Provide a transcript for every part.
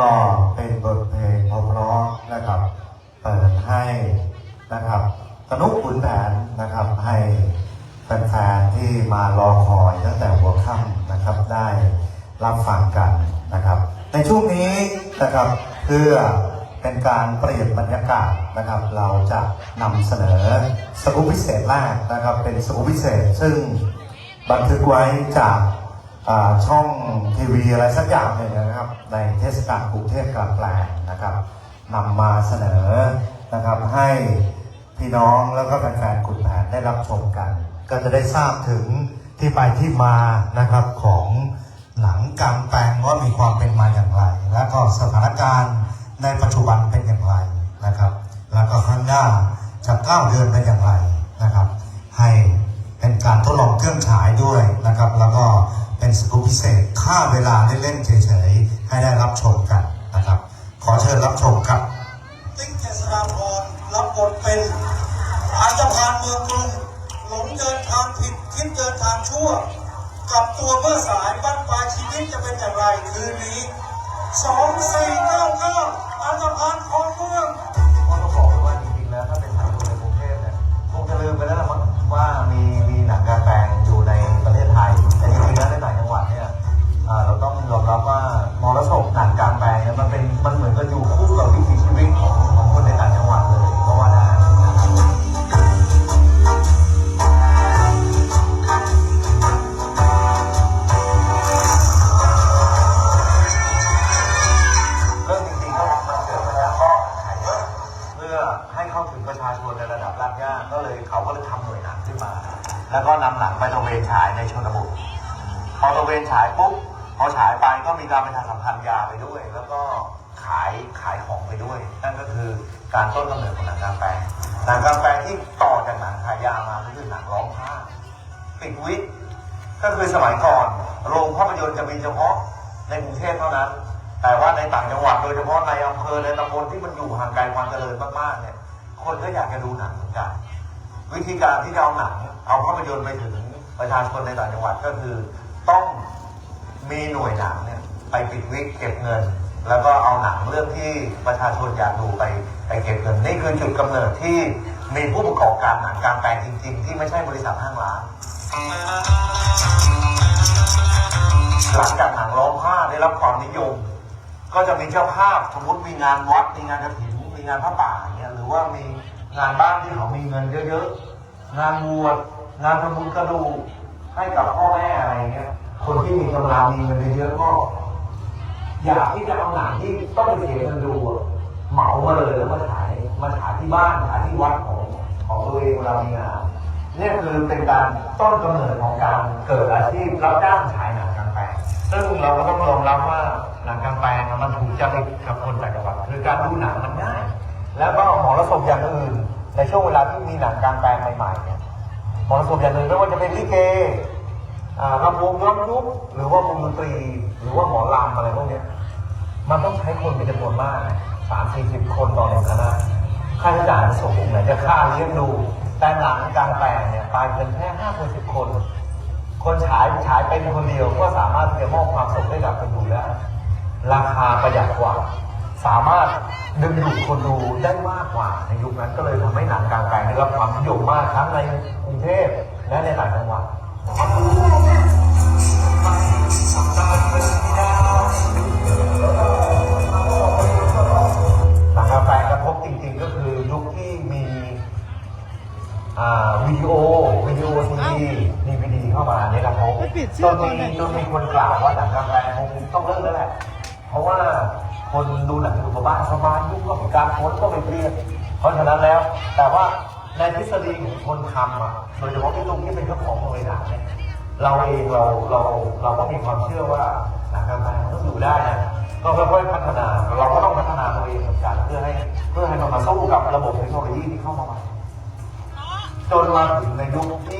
ก็เป็นบทเพลงเพราะๆนะครับเปิดให้นะครับสนุกขุนแผนนะครับให้แฟนๆที่มารอคอยตั้งแต่หัวค่ำนะครับได้รับฟังกันนะครับ ในช่วงนี้นะครับเพื่อเป็นการเปลี่ยนบรรยากาศนะครับ เราจะนำเสนอสกู๊ปพิเศษแรกนะครับ เป็นสกู๊ปพิเศษซึ่งบันทึกไว้จาก ช่องทีวีอะไรสักอย่างหนึ่งนะครับ ในเทศกาลกรุงเทพกลางแปลงนะครับนำมาเสนอนะครับให้พี่น้องแล้วก็แฟนๆขุนแผนได้รับชมกัน ก็จะได้ทราบถึงที่ไปที่มานะครับของหนังกลางแปลงว่ามีความเป็นมาอย่างไร แล้วก็สถานการณ์ในปัจจุบันเป็นอย่างไรนะครับ แล้วก็ข้างหน้าจะก้าวเดินไปอย่างไร ล แล้วก็นำหนังไปตะเวนฉายในชนบทพอตะเวนฉายปุ๊บพอฉายไปก็มีการประชาสัมพันธ์ยาไปด้วย แล้วก็ขายขายของไปด้วย นั่นก็คือการต้นกำเนิดของหนังกางแปลงหนังกางแปลงที่ต่อจากหนังขายยามาก็คือหนังร้องไห้ปิดวิทก็คือสมัยก่อนโรงภาพยนตร์จะมีเฉพาะในกรุงเทพเท่านั้น แต่ว่าในต่างจังหวัดโดยเฉพาะในอำเภอในตำบลที่มันอยู่ห่างไกลความเจริญมากๆเนี่ยคนก็อยากจะดูหนังเหมือนกัน วิธีการที่จะเอาหนังเอาภาพยนตร์ไปถึงประชาชนในต่างจังหวัดก็คือ ต้องมีหน่วยหนังเนี่ยไปปิดวิกเก็บเงิน แล้วก็เอาหนังเรื่องที่ประชาชนอยากดูไปไปเก็บเงินนี่คือจุดกำเนิดที่มีผู้ประกอบการหนังกลางแปลงจริง ๆ ที่ไม่ใช่บริษัทห้างร้านหลังจากหนังร้องผ้าได้รับความนิยม ก็จะมีเจ้าภาพสมมติมีงานวัดมีงานกระถิ่นมีงานพระป่าเงี้ยหรือว่ามี งานบ้านที่เขามีเงินเยอะๆ งานบวชงานทำบุญกระดูกให้กับพ่อแม่อะไรเงี้ย คนที่มีกำลังมีเงินเยอะๆก็อยากที่จะเอาหนังที่ต้องไปเสียเงินดูเหมามาเลยแล้วมาฉายมาฉายที่บ้านฉายที่วัดของของตัวเองเวลามีงานเนี่ยคือเป็นการต้นกำเนิดของการเกิดอาชีพรับจ้างฉายหนังกลางแปลงซึ่งเราก็ต้องยอมรับว่าหนังกลางแปลงมันถูกจริตกับคนต่างจังหวัดคือการดูหนังมันง่าย แล้วก็หมอรสมอย่างอื่น ในช่วงเวลาที่มีหนังกลางแปลงใหม่ๆเนี่ยหมอรสมอย่างอื่นไม่ว่าจะเป็นลิเกอ่ารำวงย้อนยุคหรือว่าวงดนตรี หรือว่าหมอลำอะไรพวกเนี้ยมันต้องใช้คนเป็นจำนวนมากสามสี่สิบคนต่อหนึ่งคณะค่าใช้จ่ายสูงไหนจะค่าเลี้ยงดู แต่หนังกลางแปลงเนี่ยปลายเงินแค่ห้าคนสิบคน คนฉายฉายเป็นคนเดียวก็สามารถที่จะมอบความสุขให้กับคนดูแล้ว ราคาประหยัดกว่า สามารถดึงดูดคนดูได้มากกว่า ในยุคนั้นก็เลยทำให้หนังกลางแปลงได้รับความนิยมมากทั้งในกรุงเทพและในต่างจังหวัดหนังกลางแปลงกระทบจริงๆ ก็คือยุคที่มีอ่าวิดีโอวิดีโอทีวีดีวีดีเข้ามาเนี่ยกระทบไปปิดเสื้จอนก่อนมีเลยจนมีคนกล่าวว่าหนังกลางแปลงคงต้องเลิกแล้วแหละเพราะว่า คนดูหนังอยู่กับบ้านสบายยุคก็มีการโพสก็ไม่เครียดเพราะฉะนั้นแล้ว แต่ว่าในทฤษฎีของคนทำอะโดยเฉพาะพี่ลุงที่เป็นเจ้าของโรงหนังเนี่ยเราเองเราเราเราก็มีความเชื่อว่าหนังกางแปลงมันต้องอยู่ได้นะก็ค่อยๆพัฒนาเราก็ต้องพัฒนาตัวเองเหมือนกันเพื่อให้เพื่อให้มันมาสู้กับระบบเทคโนโลยีที่เข้ามาใหม่จนมาถึงในยุคที่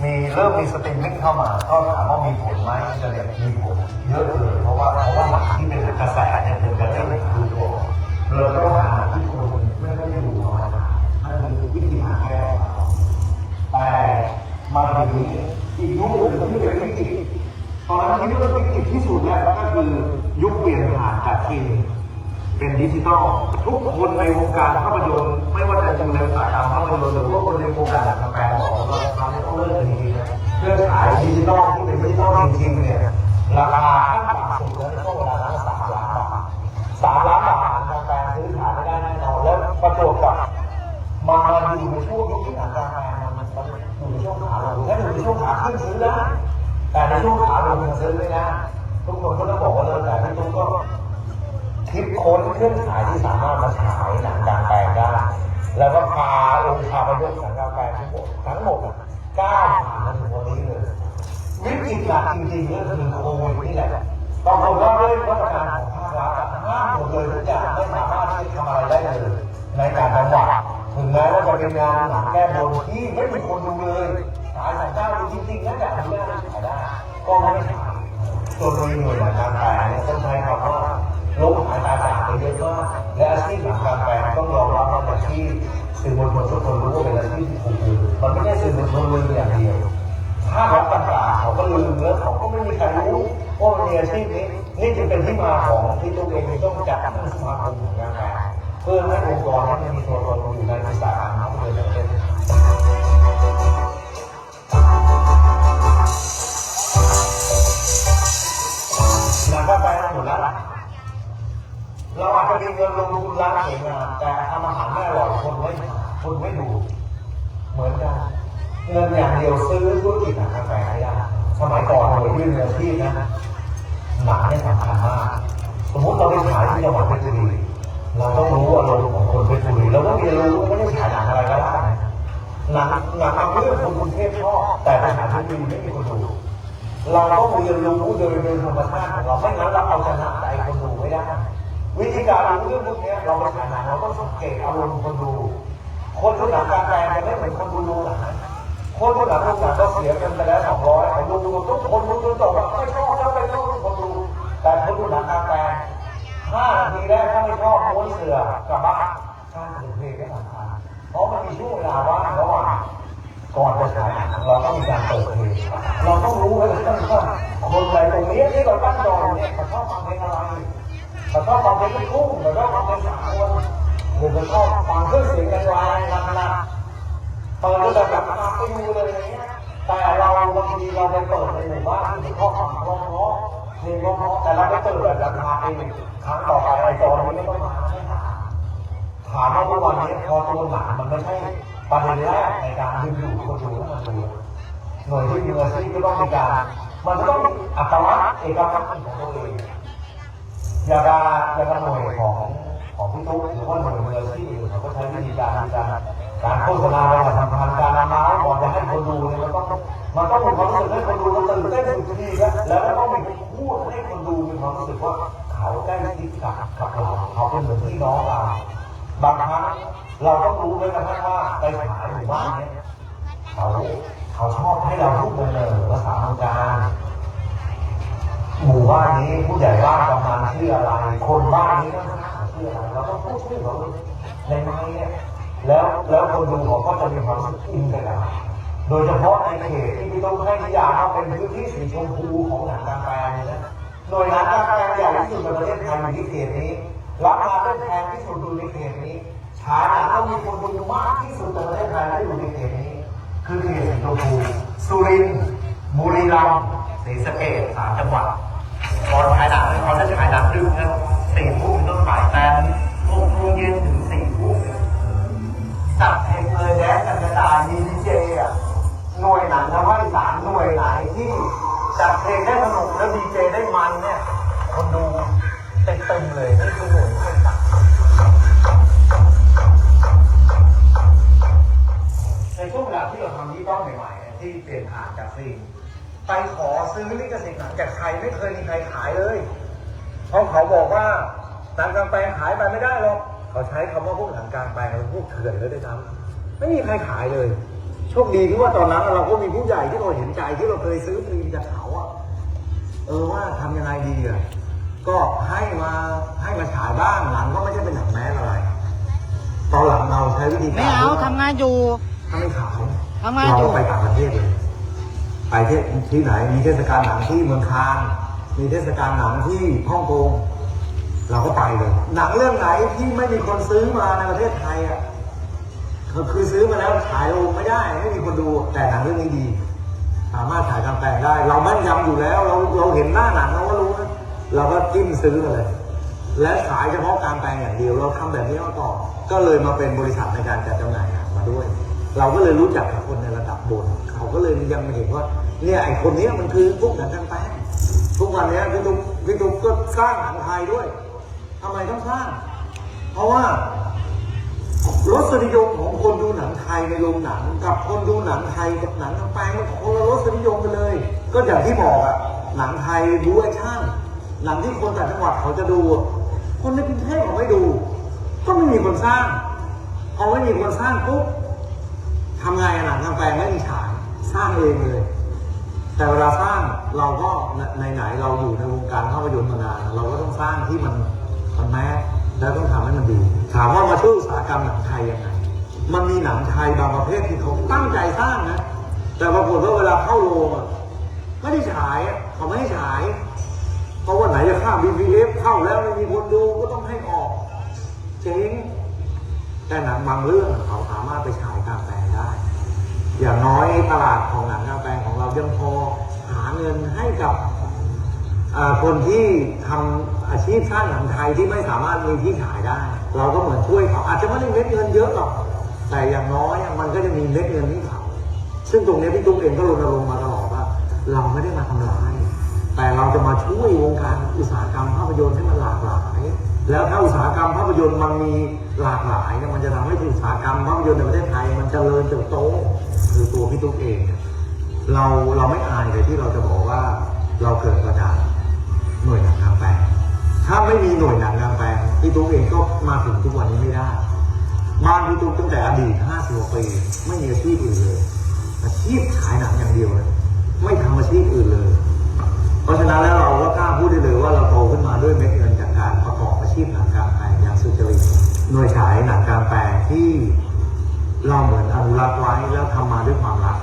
มีเริ่มมีสตรีมมิ่งเข้ามา ก็ถามว่ามีผลไหมจะเรียกมีผลเยอะเลยเพราะว่าเพราะว่าหนังที่เป็นกระแสเนี่ยเป็นกระแสไม่คือตัวเราต้องหาที่คนไม่ได้ดูมานั่นคือวิธีหาแก้แต่มาถึงอีกยุคหนึ่งที่เป็นวิกฤตตอนนั้นที่เรื่องวิกฤตที่สุดแรกก็คือยุคเปลี่ยนผ่านจากฟิล์ม เป็นดิจิตอลทุกคนในวงการภาพยนตร์ไม่ว่าจะอยู่ในสายกาภาพยนตร์หรือว่าคนในวงการหนังกำแพงบอกว่าเขาต้องเลิกจริงๆเรื่อขายดิจิตอลที่เป็นดิจิตอลจริงๆเนี่ยราคาขั้นต่ำสุดในช่วงเวลาณสามล้านบาทสามล้านบาทกำแพงซื้อขายไม่ได้แน่นอนแล้วประจวบกับมาอยู่ในช่วงยุคที่หนังกำแพงมันมันอยู่ในช่วงขาลงถ้าอยู่ในช่วงขาขึ้นซื้อได้แต่ในช่วงขาลงมันซื้อไม่ได้ทุกคนก็ต้องบอกว่าเลิกแต่พี่ตุ๊กก็ คิดค้นเครื่องฉายที่สามารถมาฉายหนังกลางแปลงได้ แล้วก็พาองค์ชาพยศหนังกลางแปลงทั้งหมดทั้งหมดอะก้าวผ่านมาถึงวันนี้เลย วิกฤตหนักจริงๆก็คือโควิดนี่แหละบางคนก็ด้วยมาตรการของภาครัฐห้ามหมดเลยทุกอย่างไม่สามารถที่จะทำอะไรได้เลย ในการจังหวัดถึงแม้ว่าจะเป็นงานหนังแก้บนที่ไม่มีคนดูเลยฉายสองเจ้าดูจริงๆนั่นแหละดูได้ฉายได้ก็ไม่ฉายจนมีหน่วยงานการแปลเนี่ยต้องใช้คำว่า ลบหายตายจากไปเยอะมากและอาชีพหนังการแปลต้องยอมรับว่าเป็นอาชีพสื่อมวลชนทุกคนรู้ว่าเป็นอาชีพที่ถูกลืมมันไม่ใช่สื่อมวลชนลืมอย่างเดียวถ้ารัฐต่างๆเขาก็ลืมแล้วเขาก็ไม่มีใครรู้ว่ามันมีอาชีพนี้นี่จึงเป็นที่มาของที่ตัวเองต้องจัดตั้งสมาคมของงานแปลเพื่อให้องค์กรนั้นมีตัวตนอยู่ในอุตสาหกรรมทั้งหมดเลย เราอาจจะมีเงินลงทุนร้านเองานแต่ทำอาหารไม่อร่อยคนไม่คนไม่ดู เหมือนกันเงินอย่างเดียวซื้อธุรกิจหนังกาแฟไม่ได้สมัยก่อนหน่วยยื่นเงินที่นะหนังเนี่ยสำคัญมากสมมติเราไปฉายที่จังหวัดเพชรบุรีเราต้องรู้อารมณ์ของคนเพชรบุรีเราต้องเรียนรู้ไม่ได้ฉายหนังอะไรก็ได้หนังหนังบางเรื่องคนกรุงเทพชอบแต่ไปฉายที่บุรีไม่มีคนดูเราต้องเรียนรู้โดยโดยธรรมชาติของเราไม่งั้นเราเอาชนะใจคนดูไม่ได้ วิธีการรู้เรื่องพวกนี้เราไปฉายหนังเราต้องสังเกตอารมณ์คนดู คนดูหนังการแปลงจะไม่เหมือนคนดูดูหนังคนดูหนังดูหนังก็เสียเงินไปแล้วสองร้อยไอ้ดูดูทุกคนดูจนจบแล้วไม่ชอบแล้วไม่ชอบคนดู แต่คนดูหนังการแปลงห้านาทีแรกถ้าไม่ชอบม้วนเสือ ไปดูเลยอย่างเงี้ยแต่เราบางทีเราไปเปิดในหมู่บ้านที่ข้อความร้องเพราะเพลงร้องเพราะแต่เราไปเปิดราคาเองครั้งต่อไปไอ้จอนี้ไม่ต้องมาให้หาถามว่าทุกวันนี้พอตัวหนังมันไม่ใช่ประเด็นแรกในการดึงดูดคนดูให้มันดูหน่วยที่มีอาชีพก็ต้องมีการ มันก็ต้องอัตลักษณ์เอกลักษณ์ของตัวเองยาดายาดาหน่วยของของพี่ตุ๊กหรือว่าหน่วยมืออาชีพอื่นเขาก็ใช้วิธีการในการ การโฆษณาประชาสัมพันธ์การนำมาก่อนจะให้คนดูเนี่ยมันต้องมันต้องมีความรู้สึกให้คนดูมันตื่นเต้นสุดทีแล้วแล้วต้องมีพูดให้คนดูมีความรู้สึกว่าเขาใกล้ชิดกับกับเราเขาเป็นเหมือนพี่น้องเราบางครั้งเราต้องรู้เลยนะว่าไปขายหมู่บ้านเนี้ยเขาเขาชอบให้เราพูดเนินภาษาทางการหมู่บ้านนี้ผู้ใหญ่บ้านกำนันชื่ออะไร คนบ้านนี้ก็ชื่ออะไรเราต้องพูดชื่อเขาในไม้เนี่ย แล้วแล้วคนดูเขาก็จะมีความสึกอินกับเราโดยเฉพาะในเขตที่พี่ต้องให้นิยามว่าเป็นพื้นที่สีชมพูของหนังกางแปลงนี่นะหน่วยหนังกางแปลงใหญ่ที่สุดในประเทศไทยอยู่ที่เขตนี้รับงานได้แพงที่สุดอยู่ในเขตนี้ฉายหนังก็มีคนดูมากที่สุดในประเทศไทยที่อยู่ในเขตนี้ คือเขตสีชมพูสุรินทร์บุรีรัมย์ศรีสะเกษสามจังหวัดตอนฉายหนังเขาจะฉายหนังดึกนะสี่ทุ่มต้นไปแต่หกโมงเย็นถึง จัดเพลงได้สนุกแล้วดีเจได้มันเนี่ย คนดูเต็มเลยนี่คือหน่วยที่จัดในช่วงเวลาที่เราทำยี่ป้องใหม่ๆที่เปลี่ยนผ่านจากซีนไปขอซื้อลิขสิทธิ์หนังจากใครไม่เคยมีใครขายเลยเพราะเขาบอกว่าหนังกลางแปลงขายไปไม่ได้หรอกเขาใช้คำว่าพวกหนังกลางแปลงเป็นพวกเถื่อนเลยด้วยซ้ำไม่มีใครขายเลยโชคดีที่ว่าตอนนั้นเราก็มีผู้ใหญ่ที่เราเห็นใจที่เราเคยซื้อฟิล์มจากเขา อะเออว่าทำยังไงดีอะก็ให้มาให้มาฉายบ้างหลังก็ไม่ใช่เป็นหนังแมสอะไรตอนหลังเราใช้วิธีการไม่เอาที่ว่ทำงานอยู่ถ้าไม่ขายทำงานอยู่เราไปต่างประเทศเลยถไปที่ที่ไหน มีเทศกาลหนังที่เมืองคานมีเทศกาลหนังที่ฮ่องกงเราก็ไปเลย หนังเรื่องไหนที่ไม่มีคนซื้อมาในประเทศไทยอะก็คือซื้อมาแล้วฉายลงไม่ได้ไม่มีคนดูแต่หนังเรื่องนี้ดี สามารถถ่ายกาแปลงได้ เราแม่นยำอยู่แล้ว เราเราเห็นหน้าหนังเราก็รู้นะเราก็จิ้มซื้อมาเลย และขายเฉพาะกางแปลงอย่างเดียว เราทำแบบนี้มาต่อ ก็เลยมาเป็นบริษัทในการจัดจำหน่ายมาด้วย เราก็เลยรู้จักกับคนในระดับบน เขาก็เลยยังเห็นว่าเนี่ยไอคนนี้มันคือพวกหนังกางแปลงทุกวันนี้พี่ตุ๊กพี่ตุ๊กก็สร้างหนังไทยด้วยทำไมต้องสร้าง เพราะว่า รสนิยมของคนดูหนังไทยในโรงหนัง กับคนดูหนังไทยกับหนังกลางแปลงมันคนละรสนิยมกันเลย ก็อย่างที่บอกอะหนังไทยดูแอคชั่นหนังที่คนต่างจังหวัดเขาจะดู คนในกรุงเทพเขาไม่ดู ก็ไม่มีคนสร้างพอไม่มีคนสร้างปุ๊บทำไงหนังกลางแปลงไม่มีฉายสร้างเองเลย แต่เวลาสร้างเราก็ในไหนๆเราอยู่ในวงการภาพยนตร์มานานเราก็ต้องสร้างที่มันมันแมสแล้วต้องทำให้มันดี ถามว่ามาช่วยอุตสาหกรรมหนังไทยยังไง มันมีหนังไทยบางประเภทที่เขาตั้งใจสร้างนะ แต่ปรากฏว่าเวลาเข้าโรงไม่ได้ฉายเขาไม่ให้ฉาย เพราะว่าไหนจะข้าม BVF เข้าแล้วไม่มีคนดูก็ต้องให้ออกเจ๊งแต่หนังบางเรื่องเขาสามารถไปฉายกลางแปลงได้ อย่างน้อยตลาดของหนังกลางแปลงของเรายังพอหาเงินให้กับคนที่ทำอาชีพสร้างหนังไทยที่ไม่สามารถมีที่ขายได้ เราก็เหมือนช่วยเขาอาจจะไม่ได้เม็ดเงินเยอะหรอกแต่อย่างน้อยมันก็จะมีเม็ดเงินให้เขาซึ่งตรงนี้พี่ตุ๊กเองก็รณรงค์มาตลอดว่า เราไม่ได้มาทำร้าย แต่เราจะมาช่วยวงการอุตสาหกรรมภาพยนตร์ให้มันหลากหลาย แล้วถ้าอุตสาหกรรมภาพยนตร์มันมีหลากหลายเนี่ยมันจะทำให้อุตสาหกรรมภาพยนตร์ในประเทศไทย มันจเจริญเติบโตคือตัวพี่ตุ๊กเองเนี่ยเราเราไม่อายเลยที่เราจะบอกว่าเราเกิดมาจากหน่วยหนังกลางแปลงถ้าไม่มีหน่วยหนังกลางแปลง พี่ตุ๊กเองก็มาถึงทุกวันนี้ไม่ได้ บ้านพี่ตุ๊กตั้งแต่อดีต50กว่าปี ไม่มีอาชีพอื่นเลย อาชีพขายหนังอย่างเดียวเลยไม่ทำอาชีพอื่นเลย เพราะฉะนั้นแล้วเราก็กล้าพูดได้เลยว่าเราโตขึ้นมาด้วยเม็ดเงินจากการประกอบอาชีพหนังกลางแปลงอย่างสุจริตหน่วยฉายหนังกลางแปลงที่เราเหมือนอนุรักษ์ไว้แล้วทำมาด้วยความรัก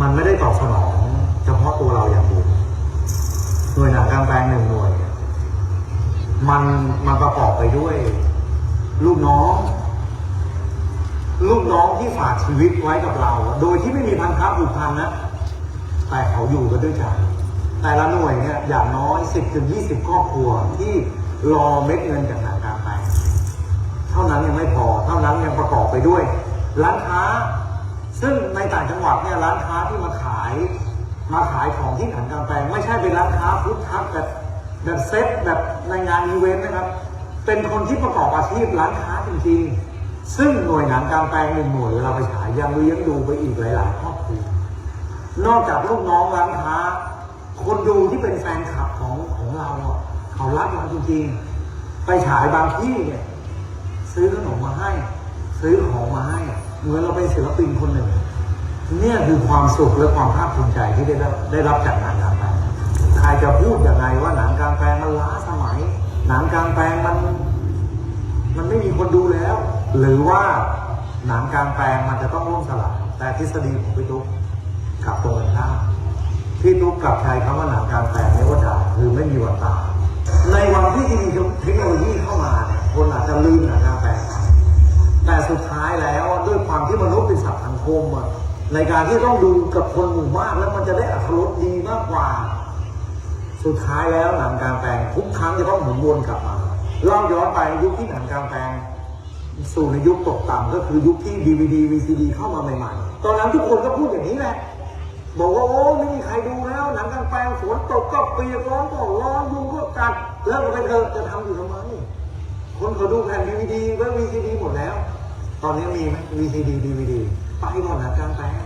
มันไม่ได้ตอบสนอง เฉพาะตัวเราอย่างเดียวหน่วยหนังกลางแปลงหนึ่งหน่วย มันมันประกอบไปด้วยลูกน้อง ลูกน้องที่ฝากชีวิตไว้กับเรา โดยที่ไม่มีพันธะผูกพันนะ แต่เขาอยู่กันด้วยใจแต่ละหน่วยเนี่ยอย่างน้อย10ถึง20ครอบครัวที่รอเม็ดเงินจากหนังกลางแปลงเท่านั้นยังไม่พอ เท่านั้นยังประกอบไปด้วย ร้านค้า ซึ่งในต่างจังหวัดเนี่ยร้านค้าที่มาขาย มาขายของที่หนังกลางแปลงไม่ใช่เป็นร้านค้าฟุตทักแบบ แบบเซ็ตแบบในงานอีเวนต์นะครับ เป็นคนที่ประกอบอาชีพร้านค้าจริงๆ ซึ่งหน่วยหนังกลางแปลงหนึ่งหน่วยเวลาไปฉายยังเลี้ยงดูไปอีกหลายๆครอบครัวนอกจากลูกน้องร้านค้า คนดูที่เป็นแฟนคลับของของเราเขารักเราจริงๆ ไปฉายบางที่เนี่ยซื้อขนมมาให้ ซื้อของมาให้ เหมือนเราเป็นศิลปินคนหนึ่ง เนี่ยคือความสุขและความภาคภูมิใจที่ได้รับได้รับจากงางแปลงใครจะพูดยังไงว่าหนังกลางแปลงมันล้าสมัย หนังกลางแปลงมัน มันไม่มีคนดูแล้ว หรือว่าหนังกลางแปลงมันจะต้องล่มสลายแต่ทฤษฎีของพี่ตุ๊กกลับตรงกันข้ามพี่ตุ๊กกลับใช้คำว่าหนังกลางแปลงไม่ว่าด่าคือไม่มีวันตายในวันที่มีเทคโนโลยีเข้ามาเนี่ยคนอาจจะลืมหนังกลางแปลงแต่สุดท้ายแล้วด้วยความที่มนุษย์เป็นสัตว์สังคมอะในการที่ต้องดูกับคนหมู่มากแล้วมันจะได้อัตรสดีมาก สุดท้ายแล้วหนังกลางแปลงทุกครั้งจะต้องหมุนวนกลับมาเล่าย้อนไปยุคที่หนังกลางแปลงสู่ในยุคตกต่ำก็คือยุคที่ DVD VCD เข้ามาใหม่ๆ ตอนนั้นทุกคนก็พูดอย่างนี้แหละ บอกว่าโอ้ไม่มีใครดูแล้ว หนังกลางแปลงฝนตกก็เปียกร้อนก็ร้อนยุงก็กัดเลิกกันไปเถอะจะทำอยู่ทำไมคนเขาดูแผ่น DVD ก็ VCD หมดแล้ว ตอนนี้มีไหม VCD DVD ไปก่อนหนังกลางแปลง